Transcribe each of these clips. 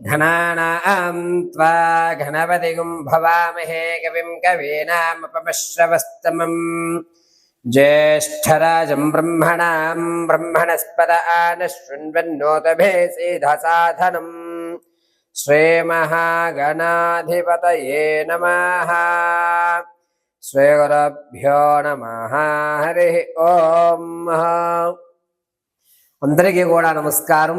घनानां त्वा घनपतिगुं भवामहे कविं कवीनामपमश्रवस्तमम् ज्येष्ठराजं ब्रह्मणां ब्रह्मणस्पद आनशृण्वन्नोतभेसीधसाधनम् श्रीमहागणाधिपतये नमः श्रीगुरुभ्यो नमः हरिः ॐ అందరికీ కూడా నమస్కారం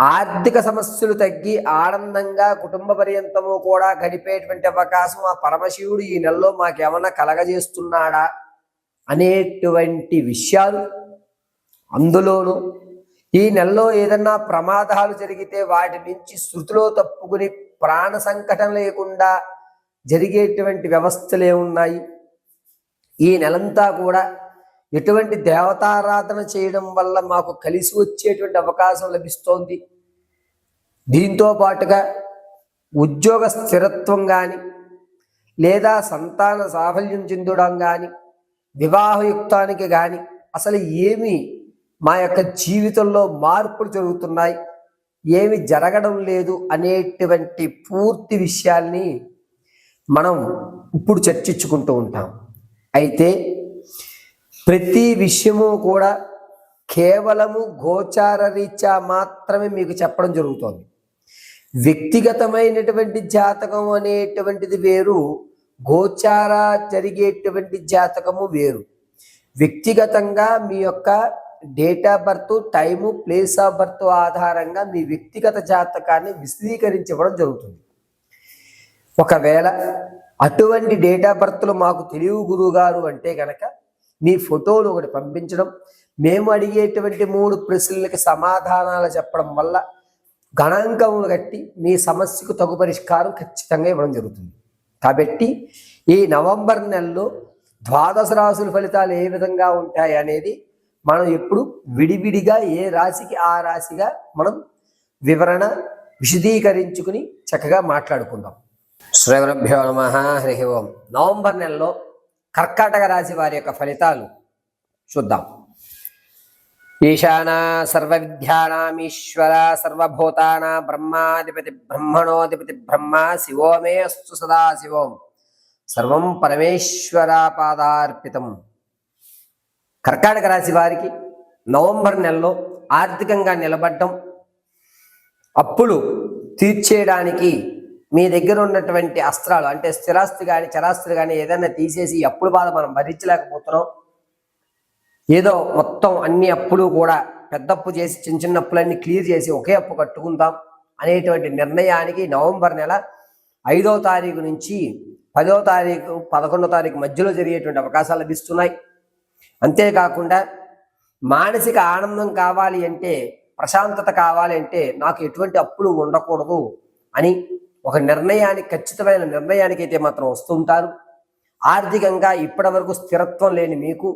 ఆర్థిక సమస్యలు తగ్గి ఆనందంగా కుటుంబ పర్యంతము కూడా గడిపేటువంటి అవకాశం ఆ పరమశివుడు ఈ నెలలో మాకేమన్నా కలగజేస్తున్నాడా అనేటువంటి విషయాలు అందులోనూ. ఈ నెలలో ఏదన్నా ప్రమాదాలు జరిగితే వాటి నుంచి శృతిలో తప్పుకుని ప్రాణ సంకటం లేకుండా జరిగేటువంటి వ్యవస్థలు ఏమున్నాయి ఈ నెలంతా కూడా ఎటువంటి దేవతారాధన చేయడం వల్ల మాకు కలిసి వచ్చేటువంటి అవకాశం లభిస్తోంది. దీంతో పాటుగా ఉద్యోగ స్థిరత్వం కానీ లేదా సంతాన సాఫల్యం చెందడం కానీ వివాహయుక్తానికి కానీ అసలు ఏమి మా యొక్క జీవితంలో మార్పులు జరుగుతున్నాయి. ఏమి జరగడం లేదు అనేటువంటి పూర్తి విషయాల్ని మనం ఇప్పుడు చర్చించుకుంటూ ఉంటాం. అయితే ప్రతి విషయము కూడా కేవలము గోచార రీత్యా మాత్రమే మీకు చెప్పడం జరుగుతోంది. వ్యక్తిగతమైనటువంటి జాతకం అనేటువంటిది వేరు గోచార జరిగేటువంటి జాతకము వేరు. వ్యక్తిగతంగా మీ యొక్క date of birth time place of birth ఆధారంగా మీ వ్యక్తిగత జాతకాన్ని విశదీకరించడం జరుగుతుంది. ఒకవేళ అటువంటి డేట్ ఆఫ్ బర్త్లు మాకు తెలివి గురువు గారు అంటే కనుక మీ ఫోటోలు ఒకటి పంపించడం. మేము అడిగేటువంటి మూడు ప్రశ్నలకి సమాధానాలు చెప్పడం వల్ల గణాంకములు కట్టి మీ సమస్యకు తగు పరిష్కారం ఖచ్చితంగా ఇవ్వడం జరుగుతుంది. కాబట్టి ఈ నవంబర్ నెలలో ద్వాదశ రాశుల ఫలితాలు ఏ విధంగా ఉంటాయి అనేది మనం ఎప్పుడు విడివిడిగా ఏ రాశికి ఆ రాశిగా మనం వివరణ విశదీకరించుకుని చక్కగా మాట్లాడుకుందాం. శ్రీగురుభ్యో నమ. హరి ఓం. నవంబర్ నెలలో కర్కాటక రాశి వారి యొక్క ఫలితాలు చూద్దాం. ఈశానా సర్వ విద్యానామీశ్వర సర్వభూతానా బ్రహ్మాధిపతి బ్రహ్మణోధిపతి బ్రహ్మ శివో మే అస్తు సదా శివం. సర్వం పరమేశ్వరాపాదార్పితం. కర్కాటక రాశి వారికి నవంబర్ నెలలో ఆర్థికంగా నిలబడ్డం అప్పులు తీర్చేయడానికి మీ దగ్గర ఉన్నటువంటి అస్త్రాలు అంటే స్థిరాస్తి కానీ చరాస్తి కానీ ఏదైనా తీసేసి ఈ అప్పుల బాధ మనం భరించలేకపోతున్నాం? ఏదో మొత్తం అన్ని అప్పులు కూడా పెద్ద అప్పు చేసి చిన్న చిన్న అప్పులన్నీ క్లియర్ చేసి ఒకే అప్పు కట్టుకుందాం అనేటువంటి నిర్ణయానికి నవంబర్ నెల ఐదో తారీఖు నుంచి పదో తారీఖు పదకొండో తారీఖు మధ్యలో జరిగేటువంటి అవకాశాలు లభిస్తున్నాయి. అంతేకాకుండా మానసిక ఆనందం కావాలి అంటే ప్రశాంతత కావాలి అంటే నాకు ఎటువంటి అప్పులు ఉండకూడదు అని ఒక నిర్ణయానికి ఖచ్చితమైన నిర్ణయానికి అయితే మాత్రం వస్తుంటారు ఆర్థికంగా ఇప్పటి వరకు స్థిరత్వం లేని మీకు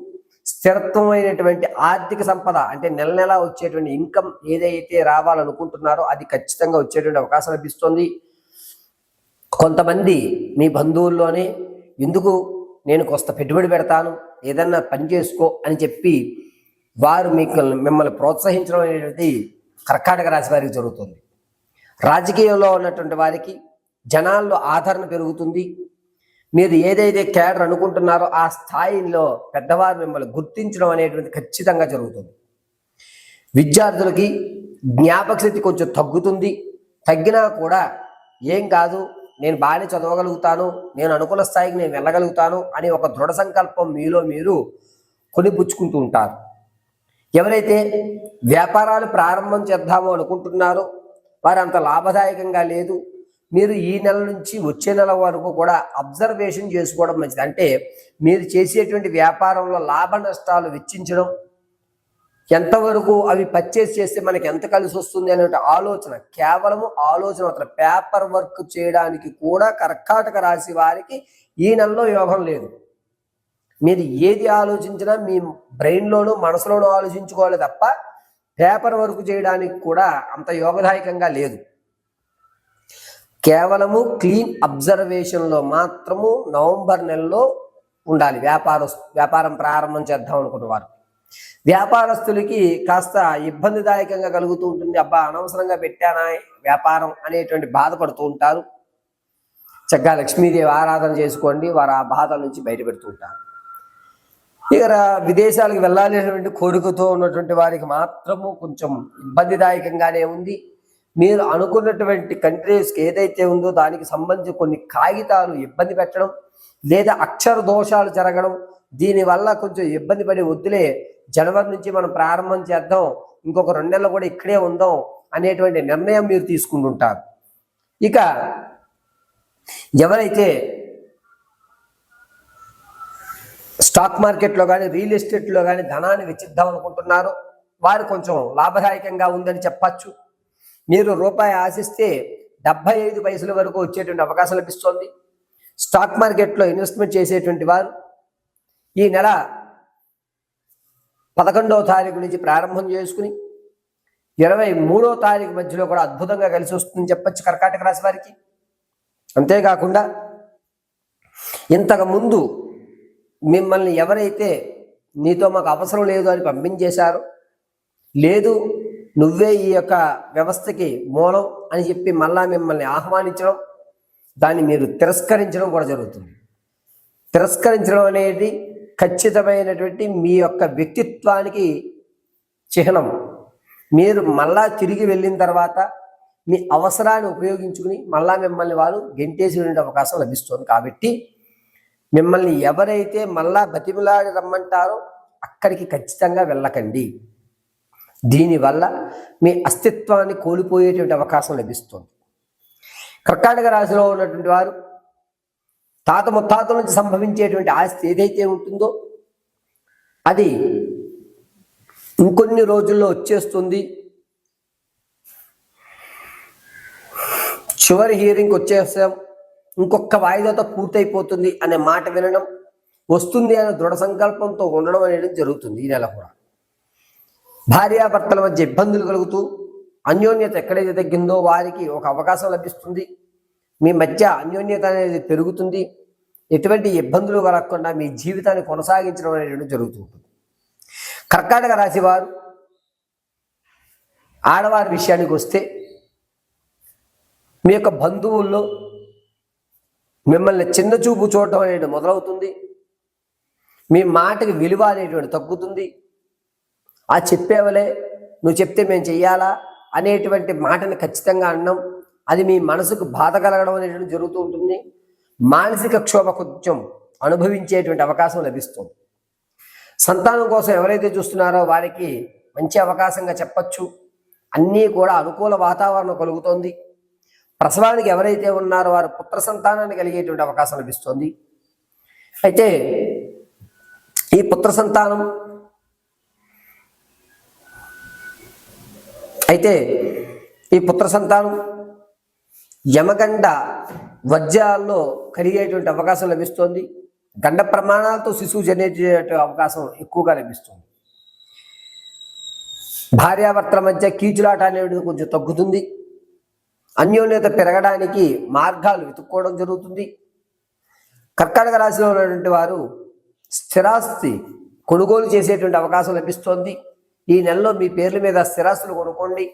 స్థిరత్వమైనటువంటి ఆర్థిక సంపద అంటే నెల నెల వచ్చేటువంటి ఇన్కమ్ ఏదైతే రావాలనుకుంటున్నారో అది ఖచ్చితంగా వచ్చేటువంటి అవకాశం లభిస్తుంది. కొంతమంది మీ బంధువుల్లోనే ఎందుకు నేను కొంత పెట్టుబడి పెడతాను ఏదన్నా పని చేసుకో అని చెప్పి వారు మీకు మిమ్మల్ని ప్రోత్సహించడం అనేది కర్కాటక రాశి వారికి జరుగుతుంది. రాజకీయంలో ఉన్నటువంటి వారికి జనాల్లో ఆదరణ పెరుగుతుంది. మీరు ఏదైతే కేడర్ అనుకుంటున్నారో ఆ స్థాయిలో పెద్దవారు మిమ్మల్ని గుర్తించడం అనేటువంటి ఖచ్చితంగా జరుగుతుంది. విద్యార్థులకి జ్ఞాపక శక్తి కొంచెం తగ్గుతుంది. తగ్గినా కూడా ఏం కాదు నేను బాగానే చదవగలుగుతాను నేను అనుకున్న స్థాయికి నేను వెళ్ళగలుగుతాను అని ఒక దృఢ సంకల్పం మీలో మీరు కొనిపుచ్చుకుంటూ ఉంటారు. ఎవరైతే వ్యాపారాలు ప్రారంభం చేద్దామో అనుకుంటున్నారో వారు అంత లాభదాయకంగా లేదు. మీరు ఈ నెల నుంచి వచ్చే నెల వరకు కూడా అబ్జర్వేషన్ చేసుకోవడం మంచిది. అంటే మీరు చేసేటువంటి వ్యాపారంలో లాభ నష్టాలు వెచ్చించడం ఎంతవరకు అవి పర్చేస్ చేస్తే మనకి ఎంత కలిసి వస్తుంది అనే ఆలోచన కేవలము ఆలోచన మాత్రం. పేపర్ వర్క్ చేయడానికి కూడా కర్కాటక రాశి వారికి ఈ నెలలో యోగం లేదు. మీరు ఏది ఆలోచించినా మీ బ్రెయిన్లోనూ మనసులోనూ ఆలోచించుకోవాలి తప్ప పేపర్ వర్క్ చేయడానికి కూడా అంత యోగదాయకంగా లేదు. కేవలము క్లీన్ అబ్జర్వేషన్లో మాత్రము నవంబర్ నెలలో ఉండాలి. వ్యాపార వ్యాపారం ప్రారంభం చేద్దాం అనుకున్నవారు. వ్యాపారస్తులకి కాస్త ఇబ్బందిదాయకంగా కలుగుతూ ఉంటుంది. అబ్బా అనవసరంగా పెట్టానా వ్యాపారం అనేటువంటి బాధపడుతూ ఉంటారు. చక్కగా లక్ష్మీదేవి ఆరాధన చేసుకోండి. వారు ఆ బాధల నుంచి బయటపెడుతూ ఉంటారు. ఇక విదేశాలకు వెళ్ళాలి అనేటువంటి కోరికతో ఉన్నటువంటి వారికి మాత్రము కొంచెం ఇబ్బందిదాయకంగానే ఉంది. మీరు అనుకున్నటువంటి కంట్రీస్కి ఏదైతే ఉందో దానికి సంబంధించి కొన్ని కాగితాలు ఇబ్బంది పెట్టడం లేదా అక్షర దోషాలు జరగడం దీనివల్ల కొంచెం ఇబ్బంది పడి వద్దులే జనవరి నుంచి మనం ప్రారంభం చేద్దాం ఇంకొక రెండు నెలలు కూడా ఇక్కడే ఉందాం అనేటువంటి నిర్ణయం మీరు తీసుకుంటుంటారు. ఇక ఎవరైతే స్టాక్ మార్కెట్లో కానీ రియల్ ఎస్టేట్లో కానీ ధనాన్ని వెచ్చిద్దాం అనుకుంటున్నారో. వారు కొంచెం లాభదాయకంగా ఉందని చెప్పచ్చు. మీరు రూపాయి ఆశిస్తే డెబ్బై ఐదు పైసల వరకు వచ్చేటువంటి అవకాశం లభిస్తోంది. స్టాక్ మార్కెట్లో ఇన్వెస్ట్మెంట్ చేసేటువంటి వారు ఈ నెల పదకొండవ తారీఖు నుంచి ప్రారంభం చేసుకుని ఇరవై మూడో తారీఖు మధ్యలో కూడా అద్భుతంగా కలిసి వస్తుందని చెప్పచ్చు కర్కాటక రాశి వారికి. అంతేకాకుండా ఇంతకు ముందు మిమ్మల్ని ఎవరైతే నీతో మాకు అవసరం లేదు అని పంపించేశారు లేదు నువ్వే ఈ యొక్క వ్యవస్థకి మూలం అని చెప్పి మళ్ళా మిమ్మల్ని ఆహ్వానించడం దాన్ని మీరు తిరస్కరించడం కూడా జరుగుతుంది. తిరస్కరించడం అనేది ఖచ్చితమైనటువంటి మీ యొక్క వ్యక్తిత్వానికి చిహ్నం. మీరు మళ్ళా తిరిగి వెళ్ళిన తర్వాత మీ అవసరాన్ని ఉపయోగించుకుని మళ్ళా మిమ్మల్ని వారు గెంటేసేటువంటి అవకాశం లభిస్తుంది కాబట్టి మిమ్మల్ని ఎవరైతే మళ్ళా బతిమిలాడి రమ్మంటారో అక్కడికి ఖచ్చితంగా వెళ్ళకండి. దీనివల్ల మీ అస్తిత్వాన్ని కోల్పోయేటువంటి అవకాశం లభిస్తుంది. కర్కాటక రాశిలో ఉన్నటువంటి వారు తాత ముత్తాతల నుంచి సంభవించేటువంటి ఆస్తి ఏదైతే ఉంటుందో అది ఇంకొన్ని రోజుల్లో వచ్చేస్తుంది. చివరి హియరింగ్ వచ్చేస్తాం. ఇంకొక వాయిదాతో పూర్తయిపోతుంది అనే మాట వినడం వస్తుంది అనే దృఢ సంకల్పంతో ఉండడం అనేది జరుగుతుంది ఈ నెల కూడా. భార్యాభర్తల మధ్య ఇబ్బందులు కలుగుతూ అన్యోన్యత ఎక్కడైతే తగ్గిందో వారికి ఒక అవకాశం లభిస్తుంది. మీ మధ్య అన్యోన్యత అనేది పెరుగుతుంది. ఎటువంటి ఇబ్బందులు కలగకుండా మీ జీవితాన్ని కొనసాగించడం అనేది జరుగుతుంది కర్కాటక రాశి వారు ఆడవారి విషయానికి వస్తే మీ యొక్క బంధువుల్లో మిమ్మల్ని చిన్న చూపు చూడటం అనేది మొదలవుతుంది. మీ మాటకి విలువ అనేటువంటి తగ్గుతుంది. ఆ చెప్పేవలే నువ్వు చెప్తే మేము చెయ్యాలా అనేటువంటి మాటని ఖచ్చితంగా అన్నం. అది మీ మనసుకు బాధ కలగడం అనేటువంటి జరుగుతూ ఉంటుంది. మానసిక క్షోభ కొంచెం అనుభవించేటువంటి అవకాశం లభిస్తుంది. సంతానం కోసం ఎవరైతే చూస్తున్నారో వారికి మంచి అవకాశంగా చెప్పచ్చు. అన్నీ కూడా అనుకూల వాతావరణం కలుగుతోంది. ప్రసవానికి ఎవరైతే ఉన్నారో వారు పుత్ర సంతానాన్ని కలిగేటువంటి అవకాశం లభిస్తుంది. అయితే ఈ పుత్ర సంతానం అయితే ఈ పుత్ర సంతానం యమగండ వజ్రాల్లో కలిగేటువంటి అవకాశం లభిస్తోంది. గండ ప్రమాణాలతో శిశువు జనించే అవకాశం ఎక్కువగా లభిస్తుంది. భార్యాభర్తల మధ్య కీచులాట అనేది కొంచెం తగ్గుతుంది. అన్యోన్యత పెరగడానికి మార్గాలు వెతుక్కోవడం జరుగుతుంది. కర్కాటక రాశిలో ఉన్నటువంటి వారు స్థిరాస్తి కొనుగోలు చేసేటువంటి అవకాశం లభిస్తోంది. ఈ నెలలో మీ పేర్ల మీద స్థిరాస్తులు కొనుక్కోండి.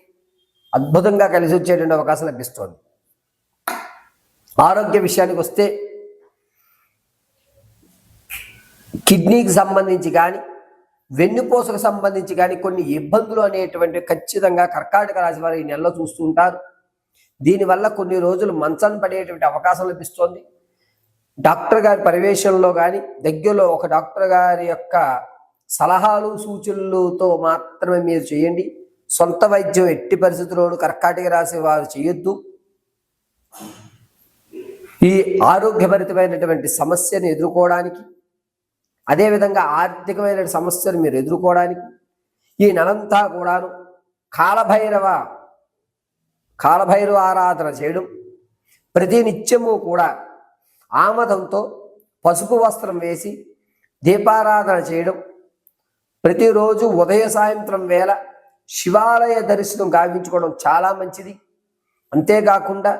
అద్భుతంగా కలిసి వచ్చేటువంటి అవకాశం లభిస్తోంది. ఆరోగ్య విషయానికి వస్తే కిడ్నీకి సంబంధించి కానీ వెన్నుపూసకు సంబంధించి కానీ కొన్ని ఇబ్బందులు అనేటువంటి ఖచ్చితంగా కర్కాటక రాశి వారు ఈ నెలలో చూస్తూ ఉంటారు. దీనివల్ల కొన్ని రోజులు మంచం పడేటువంటి అవకాశం లభిస్తోంది. డాక్టర్ గారి పర్యవేక్షణలో కానీ దగ్గరలో ఒక డాక్టర్ గారి యొక్క సలహాలు సూచనలతో మాత్రమే మీరు చేయండి. సొంత వైద్యం ఎట్టి పరిస్థితుల్లోనూ కర్కాటక రాసి వారు చేయొద్దు. ఈ ఆరోగ్యభరితమైనటువంటి సమస్యను ఎదుర్కోవడానికి అదేవిధంగా ఆర్థికమైన సమస్యలు మీరు ఎదుర్కోవడానికి ఈ నెలంతా కూడాను కాలభైరవ కాలభైరవ ఆరాధన చేయడం ప్రతి నిత్యము కూడా ఆమదంతో పసుపు వస్త్రం వేసి దీపారాధన చేయడం ప్రతిరోజు ఉదయ సాయంత్రం వేళ శివాలయ దర్శనం గావించుకోవడం చాలా మంచిది. అంతేకాకుండా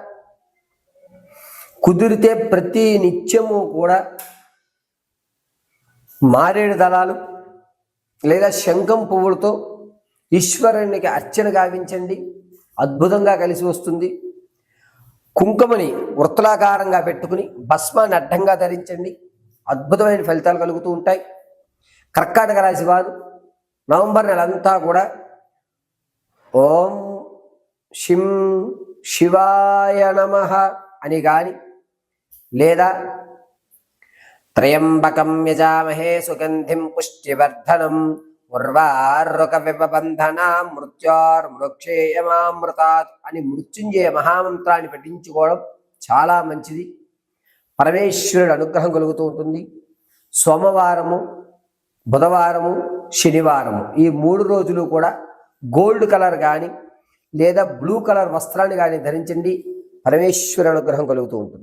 కుదిరితే ప్రతి నిత్యము కూడా మారేడు దళాలు లేదా శంఖం పువ్వులతో ఈశ్వరునికి అర్చన గావించండి. అద్భుతంగా కలిసి వస్తుంది. కుంకుమని వృత్తలాకారంగా పెట్టుకుని భస్మాన్ని అడ్డంగా ధరించండి. అద్భుతమైన ఫలితాలు కలుగుతూ ఉంటాయి. కర్కాటక రాశి వారు నవంబర్ నెలంతా కూడా ఓం శిం శివాయ నమ అని కానీ లేదా త్రయంబకం యజామహే సుగంధిం పుష్టివర్ధనం ఉర్వారుక విపబంధన మృత్యోర్మృక్షేయమామృతాత్ అని మృత్యుంజయ మహామంత్రాన్ని పఠించుకోవడం చాలా మంచిది. పరమేశ్వరుడు అనుగ్రహం కలుగుతూ ఉంటుంది. సోమవారము బుధవారము శనివారము ఈ మూడు రోజులు కూడా గోల్డ్ కలర్ కానీ లేదా బ్లూ కలర్ వస్త్రాన్ని కానీ ధరించండి. పరమేశ్వర అనుగ్రహం కలుగుతూ ఉంటుంది.